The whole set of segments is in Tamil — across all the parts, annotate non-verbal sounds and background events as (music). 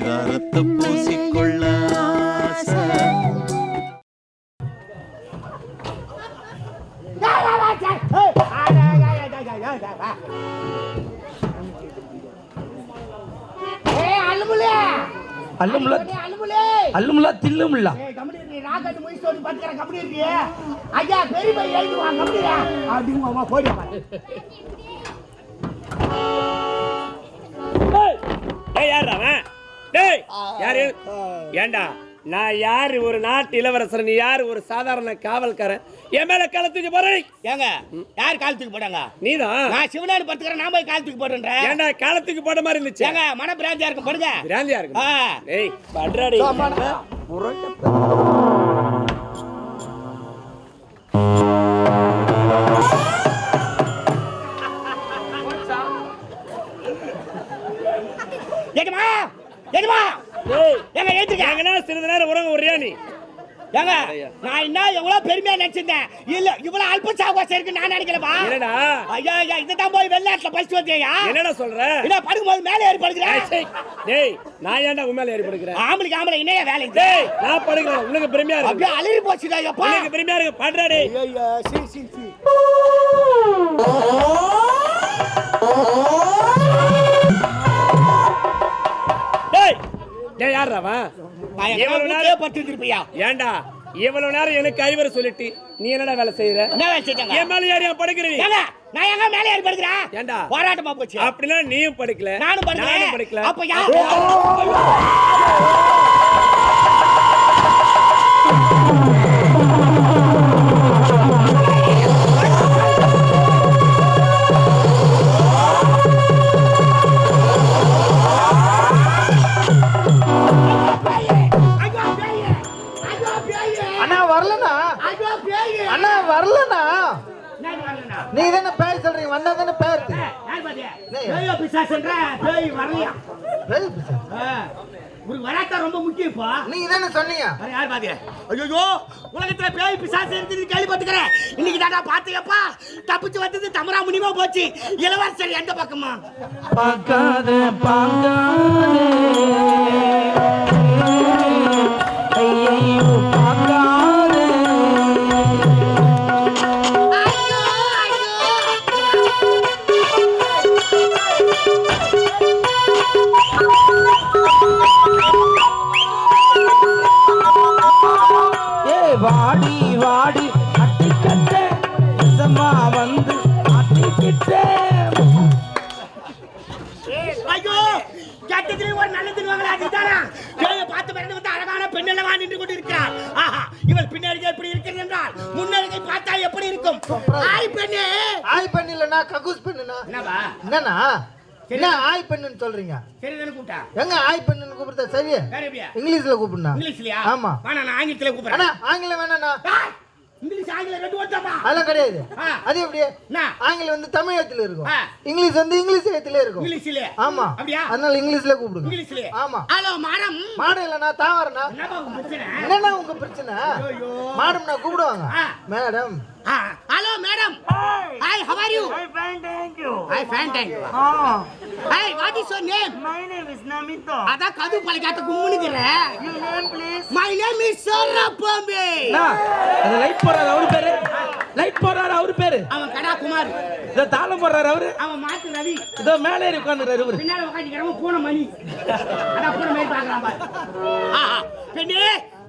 பரிதாரத்தை பூசிக்கொள்ள. அல்லும்ல அல்லும்ல தில்லும்ல டேய் யார் அவன்? டேய் யாரு? ஏண்டா நான் யார்? ஒரு நாட்டு இளவரசர் நீ யார்? ஒரு சாதாரண காவல்காரன். என் மேல களத்துக்கு போறேன் ஏங்க யார் காலத்துக்கு போட்டாங்க? நீதான். நான் சிவனாடு படுத்துக்கிறேன் நான் போய் காலத்துக்கு போடுறேன் ஏண்டா காலத்துக்கு போட்ட மாதிரி இருந்துச்சு? ஏங்க மன பிராந்தியா இருக்கும் படுங்க பிராந்தியா இருக்கு ஆ. டேய் பட்றாடி டேய். ஏங்க ஏத்துக்க சிறிது நேரம் உறங்க ஒரியா நீ? ஏங்க நான் என்ன எவ்வளவு பெருமையா நினைச்சிருந்தேன்? இல்ல இவ்வளவு அல்ப சாவாசம் இருக்கு நான் நினைக்கலப்பா. என்னடா? ஐயா ஐயா இதுதான் போய் வெளிநாட்டுல படிச்சு வந்தியா என்னடா சொல்ற? என்ன படுக்கும்போது மேலே ஏறி படுக்கிறேன். டேய் நான் ஏன்டா உன் மேல ஏறி படுக்கிறேன்? ஆம்பளைக்கு ஆம்பளை என்னையா வேலை? டேய் நான் படுக்கிறேன். உனக்கு பெருமையா இருக்கு. அப்படியே அலறி போச்சுடா எப்பா உனக்கு பெருமையா இருக்கு. பட்றாடி ஐயா சி சி சி. யார் அவன் பட்டு இருப்பியா ஏண்டா? இவ்வளவு நேரம் எனக்கு அறிவுரை சொல்லிட்டு நீ என்னடா வேலை செய்யற? என்ன வேலை செஞ்சாங்க என் மேல ஏறி படுக்கிற நான் எங்க மேலே ஏறி படுக்கிறேன் ஏண்டா? போராட்டமா போச்சு. அப்படின்னா நீயும் படிக்கல. நானும் நானும் படிக்கல. அப்ப யார் அண்ணா வரலண்ணா. பேய் அண்ணா வரலண்ணா. நீ தானே பேர் சொல்றீங்க வந்தா தானே பேர் பேய் பிசாசுன்ற பேய் வரலையா? பேர் பிச்சை. உனக்கு வராட்டா ரொம்ப முக்கியம் இப்போ. நீங்க தானே சொன்னீங்க வேற யார் பாத்தியா? ஐயோ உலகத்துல பேய் பிசாசு இருக்குது கேள்விப்பட்டுக்கிறேன் இன்னைக்கு தாண்டா பாத்தியப்பா தப்பிச்சு வந்தது தமரா முனிமா போச்சு. இளவரசர் எந்த பக்கமா? பார்க்காத பார்க்காதே. வாடி வாடி அட்டிக்கட்டே நிசமா வந்து அட்டிக்கிட்டே கட்டத்திலே ஒரு நல்ல திருவாங்களா அதுதானா? பார்த்து பிறந்து வந்து அழகான பெண்ணல்லவா நின்று கொண்டு இருக்கிறார் ஆஹா இவள் பின்னருகே எப்படி இருக்கிறது என்றால் முன்னருகை பார்த்தா எப்படி இருக்கும்? ஆய் பெண்ணே. ஆய் பண்ணிலண்ணா கக்கூஸ் பண்ணுண்ணா என்னவா? என்னண்ணா? என்ன ஆய் பண்ணுன்னு சொல்றீங்க? சரி தானே கூப்பிட்டா? எங்க ஆய் பண்ணுன்னு கூப்பிடுறா சரி? இங்கிலீஷ்ல கூப்பிடுண்ணா இங்கிலீஷ்லயா? ஆமா. வேணா நான் ஆங்கிலத்துல கூப்பிடுறேன். அண்ணா ஆங்கிலம் வேணாண்ணா. ஆய், இங்கிலீஷ் ஆங்கிலம் ரெண்டு ஓட்டாமா அதெல்லாம் கிடையாது. அது எப்படி? ஆங்கிலம் வந்து தமிழ் எழுத்துல இருக்கும். இங்கிலீஷ் வந்து இங்கிலீஷ் எழுத்துல இருக்கும். இங்கிலீஷ்லயே? ஆமா. அப்படியா? அதனால இங்கிலீஷ்ல கூப்பிடுங்க. ஆமா. Hello madam. மாடு இல்லைண்ணா தாவரண்ணா. என்னப்பா உங்க பிரச்சனை? உங்க பிரச்சனை. மேடம்னா கூப்பிடுவாங்க. Madam hello madam. Hi how are you I fine thank you I fine thank you hi what is your name my name is Namitha அதான் கது பழக்காத்த கும்முனுக்குற. மை நேம் இஸ் சரப்பம்பே அது லைட் போடுறாரு அவரு பேரு? லைட் போடுறாரு அவரு பேரு? அவன் கடா குமார். இதோ தாளம் போடுறாரு அவரு? அவன் மாத்து ரவி. இதோ மேலே ஏறி உட்காந்துறாரு இவரு. பின்னால உட்காந்துக்கிறவன் பூனை மணி. அதான் பூனை மாதிரி பார்க்கலாம் பாரு. ஆஹா பெண்ணே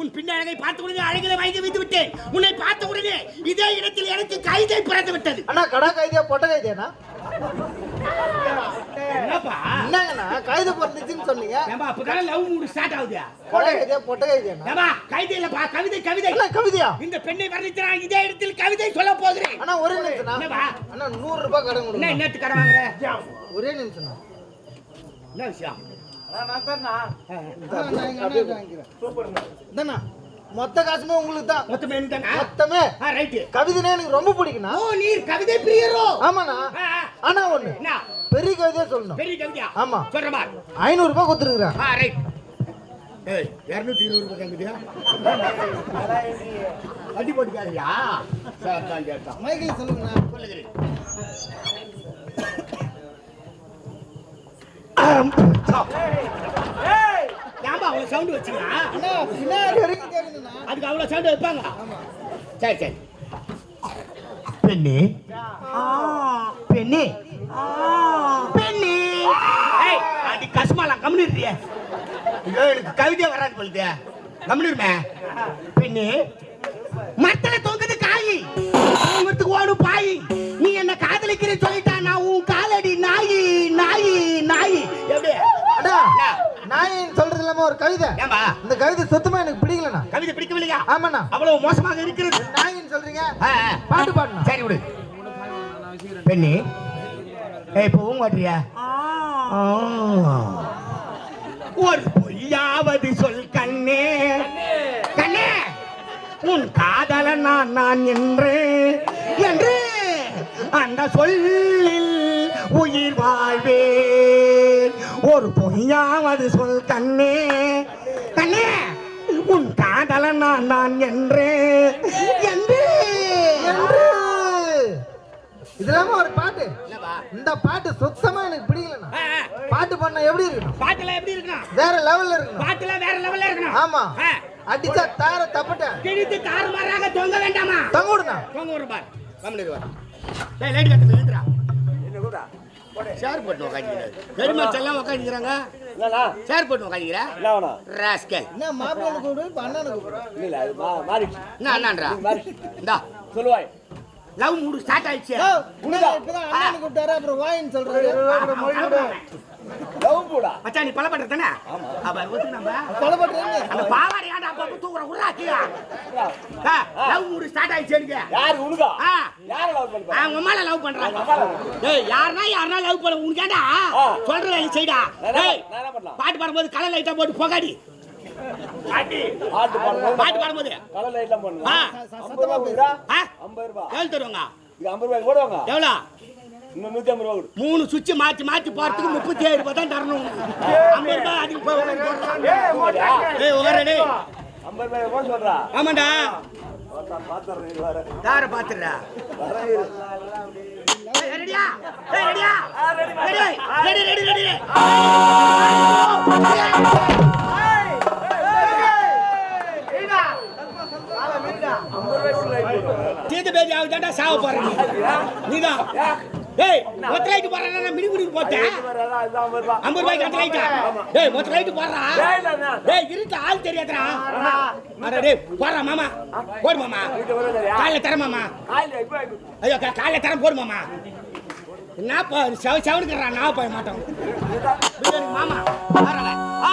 உன் பின்னழகை பார்த்த உடனே அழகில வைத்து வைத்து விட்டேன். உன்னை பார்த்த உடனே இதே இடத்தில் எனக்கு கைதை பிறந்து விட்டது. அண்ணா கடா கைதியா பொட்ட கைதியாண்ணா? என்னப்பா? என்னங்கண்ணா கைது பிறந்துச்சுன்னு சொன்னீங்க? ஏம்பா அப்பதானே லவ் மூடு ஸ்டார்ட் ஆகுது பொட்ட கைதியா பொட்ட கைதியாண்ணா? ஏம்பா கைதை இல்லப்பா கவிதை கவிதை. கவிதையா? இந்த பெண்ணை வர்ணித்து நான் இதே இடத்தில் கவிதை சொல்ல போகிறேன். அண்ணா ஒரே என்னப்பா? அண்ணா நூறு ரூபாய் கடன் என்ன என்னத்து கடை வாங்குற? ஒரே நிமிஷம்ண்ணா. என்ன விஷயம்? இதாண்ணா மொத்த காசுமே உங்களுக்கு தான். மொத்தமே மொத்தமே. ஆ ரைட்டு. கவிதைனா எனக்கு ரொம்ப பிடிக்குண்ணா ஓ நீர் கவிதை பிரியரோ. ஆமாண்ணா. ஆனா ஒண்ணு. என்ன? பெரிய கவிதையா சொல்லணும். பெரிய கவிதையா? ஆமா. சொல்ற பார். ஐநூறு ரூபாய் கொடுத்துருக்குறேன். ஆ ரைட். ஏய் இரநூத்தி இருபது ரூபாய் கவிதையா? வண்டி போட்டுக்காரியா சரி தான் கேட்டான். மைக்கில் சொல்லுங்கண்ணா. சொல்லுகிறேன். (coughs) சவுண்ட் வச்சுக்கா அண்ணா பின்னாடி வரைக்கும் அதுக்கு அவ்வளவு சவுண்ட் வைப்பாங்க சரி சரி பெண்ணு பெண்ணு பெண்ணு அது கஸ்மாலாம் கம்முனிடுறிய ஐயோ எனக்கு கவிதை வராது பொழுது கம்முனிருமே பெண்ணு மரத்துல தொங்குது காய் ஓடும் பாய் நீ என்ன காதலிக்கிற சொல்லி கவிதை ஏம்பா இந்த கவிதை சுத்தமா எனக்கு பிடிக்கலண்ணா. கவிதை பிடிக்கவில்லையா? ஆமாண்ணா. அவ்வளவு மோசமாக இருக்கிறது. நாயின் சொல்றீங்க. பாட்டு பாடணும் சரி விடு. பெண்ணி ஏய் இப்போ மாட்டியா ஒரு பொய்யாவது சொல் கண்ணே. கண்ணே! உன் காதல நான் நான் என்று என்று அந்த சொல்லில் உயிர் வாழ்வேன். ஒரு பொய்யாவது சொல் கண்ணே. கண்ணே உன் காதல நான் நான் என்று. என்று. என்று. இது இல்லாம ஒரு பாட்டு. இந்த பாட்டு சுத்தமா எனக்கு பிடிக்கலண்ணா. பாட்டு பண்ண எப்படி இருக்கணும்? பாட்டுல எப்படி இருக்கணும்? வேற லெவல்ல இருக்கணும். பாட்டுல வேற லெவல்ல இருக்கணும். ஆமா. அடிச்சா தார தப்பட்ட கிழித்து தாறுமாறாக தொங்க வேண்டாமா? தங்குடுண்ணா தொங்க ஒரு பார். கம்முனு வா டேய் லைட் கட்டு எழுதுடா ஷேர் போட்டு உட்காந்துக்கிறாரு பெருமாள் எல்லாம் உட்காந்துக்கிறாங்க ஷேர் போட்டு உட்காந்துக்கிறா ராஸ்கல். என்ன மாப்பிள்ளை கூப்பிடு அண்ணனுக்கு கூப்பிடு. என்ன அண்ணான்றா? இந்தா. சொல்லுவாய். லவ் மூடு ஸ்டார்ட் ஆயிடுச்சு. இப்பதான் அண்ணனுக்கு கூப்பிட்டாரு அப்புறம் வாயின்னு சொல்றாரு. மச்சான் நீ பல பண்ற தானே? அப்ப நம்ம. அந்த பாவாடை ஏன்டா அப்ப தூக்குற? உள்ள கீழே லவ் மூடு ஸ்டார்ட் ஆயிடுச்சு எனக்கு. யாரு? உனக்கா? யார லவ் அவங்க லவ் பண்றாங்க டேய் யாருனா யாருனா லவ் பண்ண உனக்கு ஏன்டா? சொல்ற வேலை செய்டா. டேய் பாட்டு பாடும்போது கலர் லைட்டா போட்டு புகாடி. பாட்டு பாட்டு பாடும்போது. கலர் லைட்லாம் சத்தமா ரூபாய் தருவாங்க? இது ரூபாய் போடுவாங்க. நூத்தி ஐம்பது மூணு சுவிட்ச் மாத்தி மாத்தி போறதுக்கு முப்பத்தி ஏழு ரூபாய் தான் தரணும். ஐம்பது ரூபாய் அதுக்கு போய் ஐம்பது ரூபாய் சொல்றா? ஆமாண்டா. பாத்துறேன் இது வர யார பாத்துறா. ரெடியா? ஏய் ரெடியா? Ready ready. ரெடி ரெடி தீர்த்த பேதி ஆகுதாண்டா சாவ போறேன் நீதான். டேய் மொத்த லைட் போடுறா மினி மினி போட்டேன் ஐம்பது ரூபாய் ஐம்பது ரூபாய்க்கு அந்த லைட்டா டேய் மொத்த லைட். டேய் இருட்டு ஆள் தெரியாதுடா. அட டேய் போடுறா மாமா. போடு மாமா? காலைல தர மாமா. ஐயோ காலைல தரம் போடு மாமா. என்னப்பா செவ செவனுக்குறா நான் போய் மாட்டோம். மாமா. வரல. ஆ,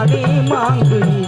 ஒண்ணு மாங்குனி.